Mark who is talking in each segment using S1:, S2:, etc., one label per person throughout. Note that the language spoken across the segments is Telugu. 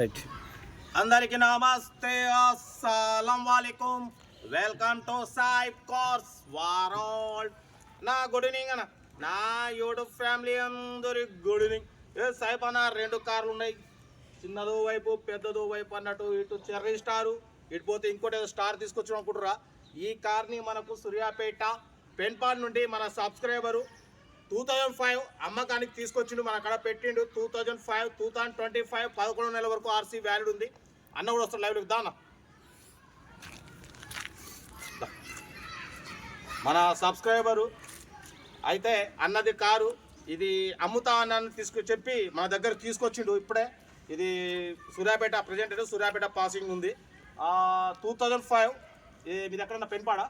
S1: రైట్
S2: అందరికి నమస్తే అస్సలం వాలేకుమ్ వెల్కమ్ టు సాయి కోర్స్ వారాల్ నా గుడ్ ఈవినింగ్ అన్న. నా యూట్యూబ్ ఫ్యామిలీ అందరి గుడ్ ఈవినింగ్. ఏ సాయిబ్ అన్న రెండు కార్లు ఉన్నాయి. చిన్నదో వైపు పెద్దదో వైపు అన్నట్టు ఇటు చెర్రీ స్టారు ఇటు పోతే ఇంకోటి ఏదో స్టార్ తీసుకొచ్చాం అనుకుంటురా ఈ కార్ని మనకు సూర్యాపేట పెన్పాడ్ నుండి మన సబ్స్క్రైబరు టూ థౌజండ్ ఫైవ్ అమ్మకానికి తీసుకొచ్చిండు మన అక్కడ పెట్టిండు. Two thousand five two thousand twenty five పదకొండు నెలల వరకు ఆర్సీ వ్యాలిడ్ ఉంది. అన్న కూడా వస్తాడు లైవ్లోకి దానా మన సబ్స్క్రైబరు అయితే అన్నది కారు. ఇది అమ్ముతా అన్నని తీసుకు చెప్పి మన దగ్గర తీసుకొచ్చిండు ఇప్పుడే. ఇది సూర్యాపేట ప్రజెంట్ అయితే సూర్యాపేట పాసింగ్ ఉంది. టూ థౌజండ్ ఫైవ్ మీది ఎక్కడన్నా పెన్పాడా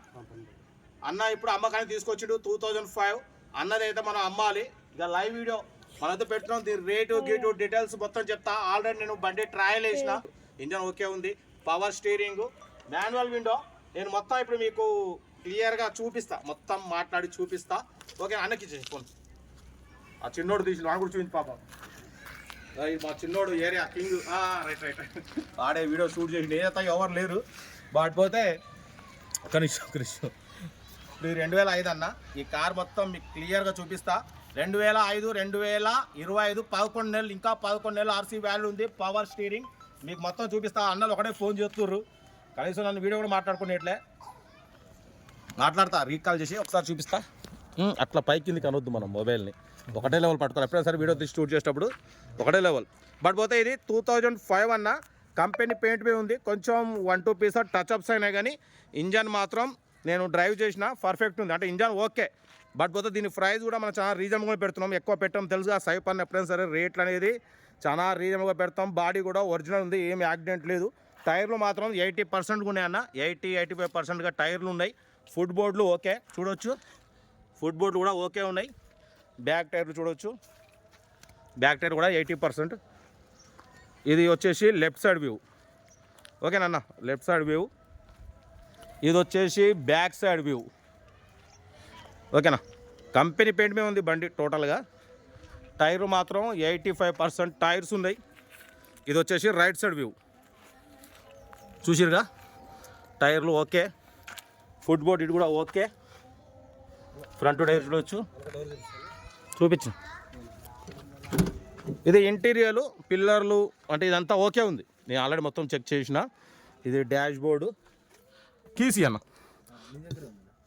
S2: అన్న ఇప్పుడు అమ్మకానికి తీసుకొచ్చిండు టూ థౌజండ్ ఫైవ్ అన్నది అయితే మనం అమ్మాలి. ఇక లైవ్ వీడియో మనతో పెట్టున్నాం దీని రేటు గీటు డీటెయిల్స్ మొత్తం చెప్తా. ఆల్రెడీ నేను బండి ట్రయల్ వేసిన ఇంజన్ ఓకే ఉంది. పవర్ స్టీరింగ్ మాన్యువల్ విండో నేను మొత్తం ఇప్పుడు మీకు క్లియర్గా చూపిస్తా. మొత్తం మాట్లాడి చూపిస్తా. ఓకే అన్నకి ఫోన్. ఆ చిన్నోడు తీసి వాడు కూడా చూపించి పాపం. మా చిన్నోడు ఏరియా కింగ్. Right right. ఆడే వీడియో షూట్ చేసి నేనైతే ఎవరు లేరు. బాటిపోతే ఒక నిమిషం. ఇప్పుడు రెండు వేల ఐదు అన్న. ఈ కార్ మొత్తం మీకు క్లియర్గా చూపిస్తా. రెండు వేల ఐదు రెండు వేల ఇరవై ఐదు పదకొండు నెలలు ఇంకా పదకొండు నెలలు ఆర్సీ వ్యాల్యూ ఉంది పవర్ స్టీరింగ్ మీకు మొత్తం చూపిస్తా. అన్నలు ఒకటే ఫోన్ చేస్తుర్రు. కనీసం నన్ను వీడియో కూడా మాట్లాడుకునేట్లే. మాట్లాడతా రీకాల్ చేసి ఒకసారి చూపిస్తా. అట్లా పై కిందికి అనొద్దు మనం మొబైల్ని ఒకటే లెవెల్ పట్టుకోవాలి. ఎప్పుడైనా సరే వీడియో తీసి షూట్ చేసేటప్పుడు ఒకటే లెవెల్ బట్ పోతే ఇది టూ థౌజండ్ ఫైవ్ అన్న. కంపెనీ పెయింట్ మీద ఉంది. కొంచెం one two piece touch ups అయినా కానీ ఇంజన్ మాత్రం నేను డ్రైవ్ చేసిన పర్ఫెక్ట్ ఉంది. అంటే ఇంజన్ ఓకే బట్ పోతే దీని ప్రైస్ కూడా మనం చాలా రీజనబుల్గా పెడుతున్నాం. ఎక్కువ పెట్టాం. తెలుసుగా సైప్ అన్న ఎప్పుడైనా సరే రేట్లు అనేది చాలా రీజనబుల్గా పెడతాం. బాడీ కూడా ఒరిజినల్ ఉంది. ఏం యాక్సిడెంట్ లేదు. టైర్లు మాత్రం ఎయిటీ పర్సెంట్ ఉన్నాయన్న ఎయిటీ ఎయిటీ ఫైవ్ పర్సెంట్గా టైర్లు ఉన్నాయి. ఫుట్ బోర్డులు ఓకే చూడొచ్చు. ఫుట్ బోర్డులు కూడా ఓకే ఉన్నాయి. బ్యాక్ టైర్లు చూడొచ్చు. బ్యాక్ టైర్ కూడా ఎయిటీ పర్సెంట్ ఇది వచ్చేసి లెఫ్ట్ సైడ్ వ్యూ ఓకేనన్న లెఫ్ట్ సైడ్ వ్యూ ఇది వచ్చేసి బ్యాక్ సైడ్ వ్యూ. ఓకేనా? కంపెనీ పెయింట్ మీద ఉంది బండి టోటల్గా. టైర్ మాత్రం ఎయిటీ ఫైవ్ పర్సెంట్ టైర్స్ ఉన్నాయి. ఇది వచ్చేసి రైట్ సైడ్ వ్యూ. చూసిరుగా టైర్లు ఓకే. ఫుట్ బోర్డ్ ఇది కూడా ఓకే. ఫ్రంట్ టైర్ చూడవచ్చు చూపించు. ఇది ఇంటీరియర్లు పిల్లర్లు అంటే ఇదంతా ఓకే ఉంది. నేను ఆల్రెడీ మొత్తం చెక్ చేసిన. ఇది డాష్ బోర్డు కీసీ అన్న.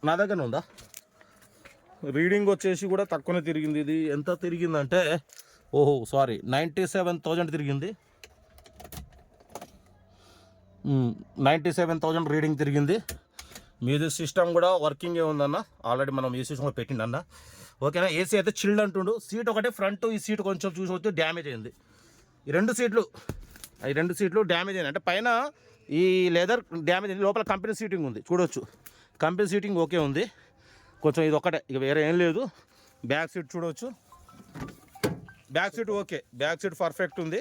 S2: నా దగ్గర ఉందా రీడింగ్ వచ్చేసి కూడా తక్కువనే తిరిగింది ఇది. ఎంత తిరిగిందంటే ఓహో సారీ నైంటీ సెవెన్ థౌజండ్ తిరిగింది. నైంటీ సెవెన్ థౌజండ్ రీడింగ్ తిరిగింది. మీది సిస్టమ్ కూడా వర్కింగే ఉందన్న. ఆల్రెడీ మనం ఏ సిస్టమ్ పెట్టిండి అన్న ఓకేనా? ఏసీ అయితే చిల్డ్ అంటుండు సీట్ ఒకటే ఫ్రంట్ ఈ సీట్ కొంచెం చూసి డ్యామేజ్ అయింది. ఈ రెండు సీట్లు ఈ రెండు సీట్లు డ్యామేజ్ అయింది. అంటే పైన ఈ లెదర్ డ్యామేజ్ లోపల కంపెనీ సీటింగ్ ఉంది. చూడొచ్చు. కంపెనీ సీటింగ్ ఓకే ఉంది. కొంచెం ఇది ఒకటే ఇక వేరే ఏం లేదు. బ్యాక్ సీట్ చూడవచ్చు back seat okay back seat perfect ఉంది.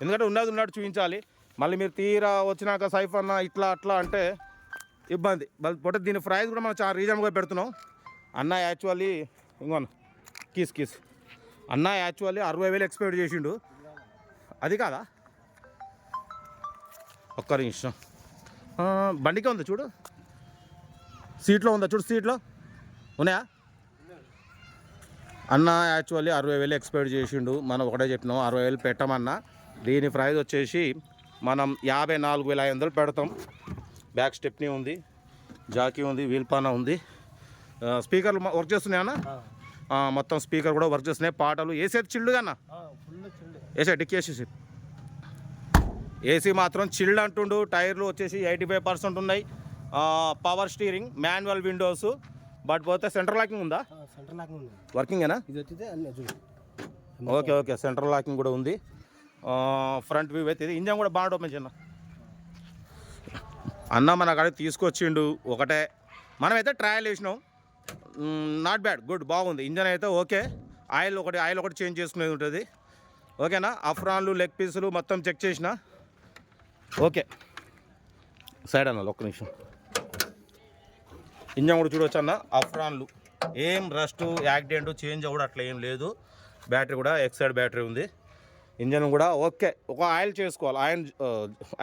S2: ఎందుకంటే ఉన్నది ఉన్నట్టు చూపించాలి. మళ్ళీ మీరు తీరా వచ్చినాక సైఫ్ అన్న ఇట్లా అట్లా అంటే ఇబ్బంది. బట్ దీని ప్రైస్ కూడా మనం చాలా రీజనబుల్గా పెడుతున్నాం. అన్న యాక్చువల్లీ ఇంకోను కీస్ కీస్ అన్న యాక్చువల్లీ అరవై వేలు ఎక్స్పెక్ట్ చేసిండు. అది కాదా? ఒక్క నిమిషం. బండికే ఉంది చూడు? సీట్లో ఉందా చూడు సీట్లో? ఉన్నాయా? అన్న యాక్చువల్లీ అరవై వేలు ఎక్స్పెక్ట్ చేసిండు. మనం ఒకటే చెప్పినాం అరవై వేలు పెట్టమన్నా. దీని ప్రైస్ వచ్చేసి మనం యాభై నాలుగు వేల ఐదు వందలు పెడతాం. బ్యాక్ స్టెప్నీ ఉంది జాకీ ఉంది వీల్ పానా ఉంది. స్పీకర్లు వర్క్ చేస్తున్నాయి అన్న? ఆ, మొత్తం స్పీకర్ కూడా వర్క్ చేస్తున్నాయి పాటలు. అయితే చిల్లుగా అన్న? ఏసీ డిక్కి వేసేసి ఏసీ మాత్రం చిల్డ్ అంటుండు. టైర్లు వచ్చేసి ఎయిటీ ఫైవ్ పర్సెంట్ ఉన్నాయి. Power steering manual windows. But పోతే సెంట్రల్ లాకింగ్ ఉందా?
S1: సెంటర్ లాక్ ఉంది.
S2: వర్కింగేనా?
S1: ఇది
S2: ఓకే ఓకే. సెంట్రల్ లాకింగ్ కూడా ఉంది. ఫ్రంట్ వ్యూ అయితే ఇది. ఇంజన్ కూడా బాగా ఓపెన్ చిన్న అన్న మన కాడ తీసుకొచ్చిండు ఒకటే. మనమైతే ట్రయల్ వేసినాం నాట్ బ్యాడ్ గుడ్ బాగుంది. ఇంజన్ అయితే ఓకే. ఆయిల్ ఒకటి ఆయిల్ ఒకటి చేంజ్ చేసుకునేది ఉంటుంది. ఓకేనా? అఫ్రాన్లు లెగ్ పీసులు మొత్తం చెక్ చేసిన. ఓకే. సైడ్ అన్న ఒక్క నిమిషం. ఇంజన్ కూడా చూడవచ్చు అన్న అఫ్రాన్లు. ఏం రస్ట్ యాక్సిడెంట్ చేంజ్ అవ్వడం అట్లా ఏం లేదు. బ్యాటరీ కూడా ఎక్సైడ్ బ్యాటరీ ఉంది. ఇంజన్ కూడా ఓకే. ఒక ఆయిల్ చేసుకోవాలి. ఆయిల్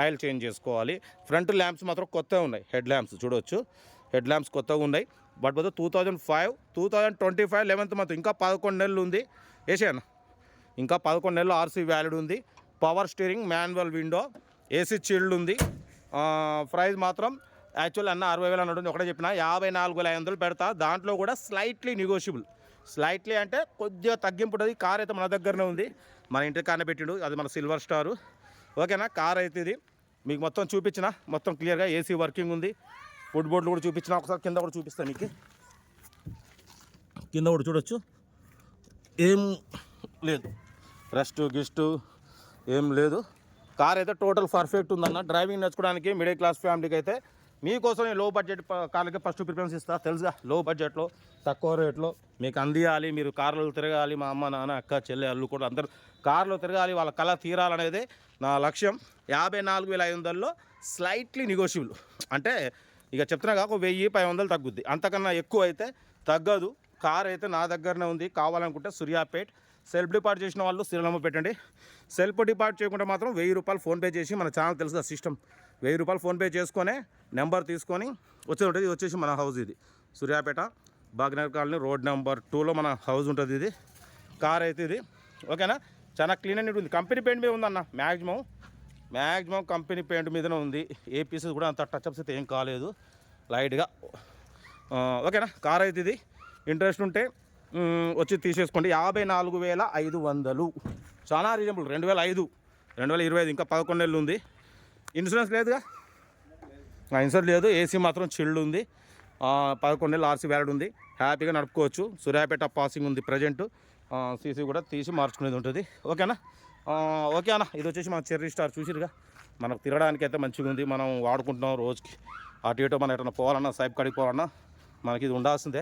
S2: ఆయిల్ చేంజ్ చేసుకోవాలి. ఫ్రంట్ ల్యాంప్స్ మాత్రం కొత్తగా ఉన్నాయి. హెడ్ ల్యాంప్స్ చూడవచ్చు హెడ్ ల్యాంప్స్ కొత్తగా ఉన్నాయి. బట్ పోతే two thousand five two thousand twenty five eleventh month ఇంకా పదకొండు నెలలు ఉంది. వేసాను ఇంకా పదకొండు నెలలు ఆర్సీ వ్యాలిడ్ ఉంది. Power steering manual window AC chilled ఉంది. ప్రైస్ మాత్రం యాక్చువల్ అన్న అరవై వేలు అన్నట్టు ఒకటే చెప్పిన యాభై నాలుగు వేల ఐదు వందలు పెడతా. దాంట్లో కూడా స్లైట్లీ నెగోషియబుల్ స్లైట్లీ అంటే కొద్దిగా తగ్గింపు ఉంటుంది కార్ అయితే మన దగ్గరనే ఉంది. మన ఇంటి కానే పెట్టిండు. అది మన సిల్వర్ స్టారు ఓకేనా కార్ అయితే ఇది. మీకు మొత్తం చూపించిన మొత్తం క్లియర్గా ఏసీ వర్కింగ్ ఉంది. ఫుడ్ బోర్డులు కూడా చూపించిన. ఒకసారి కింద కూడా చూపిస్తాను మీకు. కింద కూడా చూడొచ్చు. ఏం లేదు. రెస్ట్ గిస్ట్ ఏం లేదు. కార్ అయితే టోటల్ పర్ఫెక్ట్ ఉందన్న. డ్రైవింగ్ నేర్చుకోవడానికి మిడిల్ క్లాస్ ఫ్యామిలీకి అయితే మీకోసం నేను లో బడ్జెట్ ప- కార్లకి ఫస్ట్ ప్రిఫరెన్స్ ఇస్తా. తెలుసుగా లో బడ్జెట్లో తక్కువ రేట్లో మీకు అందియాలి మీరు కార్లో తిరగాలి మా అమ్మ నాన్న అక్క చెల్లె అల్లు కూడా అందరూ కార్లో తిరగాలి వాళ్ళ కళ తీరాలనేది నా లక్ష్యం. యాభై నాలుగు వేల ఐదు వందల్లో స్లైట్లీ నెగోషియబుల్ అంటే ఇక చెప్తున్నా కాక వెయ్యి పది వందలు తగ్గుద్ది. అంతకన్నా ఎక్కువ అయితే తగ్గదు. కార్ అయితే నా దగ్గరనే ఉంది. కావాలనుకుంటే సూర్యాపేట్ సెల్ఫ్ డిపార్ట్ చేసిన వాళ్ళు శ్రీరామ పెట్టండి. సెల్ఫ్ డిపార్ట్ చేయకుండా మాత్రం వెయ్యి రూపాయలు ఫోన్పే చేసి మన ఛానల్ తెలుసు కదా సిస్టమ్ వెయ్యి రూపాయలు ఫోన్పే చేసుకొని నెంబర్ తీసుకొని వచ్చేది ఉంటుంది. ఇది వచ్చేసి మన హౌస్ ఇది. Suryapet Bagnagar colony road number టూలో మన హౌస్ ఉంటుంది ఇది. కార్ అయితే ఇది. ఓకేనా చాలా క్లీన్ అండ్ ఉంది. కంపెనీ పెయింట్ మీద ఉందన్న. మ్యాక్సిమం మ్యాక్సిమం కంపెనీ పెయింట్ మీదనే ఉంది. ఏ పీసెస్ కూడా అంత టచ్అప్స్ అయితే ఏం కాలేదు. లైట్గా ఓకేనా కార్ అయితే ఇది. ఇంట్రెస్ట్ ఉంటే వచ్చి తీసేసుకోండి. యాభై నాలుగు వేల ఐదు వందలు. చాలా రీజనబుల్ రెండు వేల ఐదు రెండు వేల ఇరవై ఐదు ఇంకా పదకొండు నెలలు ఉంది. ఇన్సూరెన్స్ లేదుగా? ఇన్సూరెన్స్ లేదు. ఏసీ మాత్రం చిల్డ్ ఉంది. పదకొండు నెలలు ఆర్సీ వ్యాలిడ్ ఉంది. హ్యాపీగా నడుపుకోవచ్చు. సూర్యాపేట పాసింగ్ ఉంది ప్రజెంట్ సీసీ కూడా తీసి మార్చుకునేది ఉంటుంది. ఓకేనా ఓకే అన్న. ఇది వచ్చేసి మన చెర్రీ స్టార్ చూసిరుగా. మనకు తిరగడానికి అయితే మంచిగా ఉంది. మనం వాడుకుంటున్నాం రోజుకి. అటు ఇటు మనం ఎటన్నా పోవాలన్నా సైబ్ కాడికి పోవాలన్నా మనకి ఇది ఉండాల్సిందే.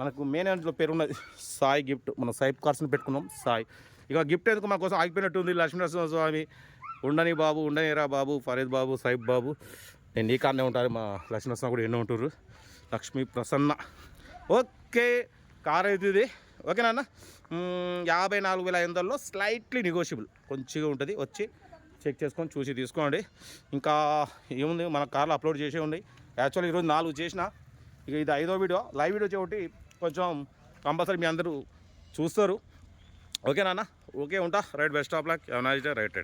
S2: మనకు మెయిన్ ఇంట్లో పేరు ఉన్నది సాయి గిఫ్ట్ మనం సాయి కార్స్ని పెట్టుకున్నాం సాయి. ఇక గిఫ్ట్ ఎందుకు మన కోసం ఆగిపోయినట్టు ఉంది? లక్ష్మీనరసింహ స్వామి ఉండని బాబు ఉండనిరా బాబు ఫరీద్ బాబు సాయిబ్ బాబు. నేను నీ కాడనే ఉంటారు మా లక్ష్మీనరసింహ కూడా ఎన్నో ఉంటారు. లక్ష్మీ ప్రసన్న. ఓకే కార్ అయితే ఇది. ఓకేనా అన్న యాభై నాలుగు వేల ఐదు వందల్లో స్లైట్లీ నెగోషియబుల్ కొంచెంగా ఉంటుంది వచ్చి చెక్ చేసుకొని చూసి తీసుకోండి. ఇంకా ఏముంది? మన కార్లో అప్లోడ్ చేసే ఉంది. యాక్చువల్లీ ఈరోజు నాలుగు చేసిన. ఇక ఇది ఐదో వీడియో లైవ్ వీడియో ఒకటి కొంచెం కంపల్సరీ మీ అందరూ చూస్తారు. ఓకే నాన్న? ఓకే ఉంటా. Right best of luck. ఎవరైనా రైట్ రైట్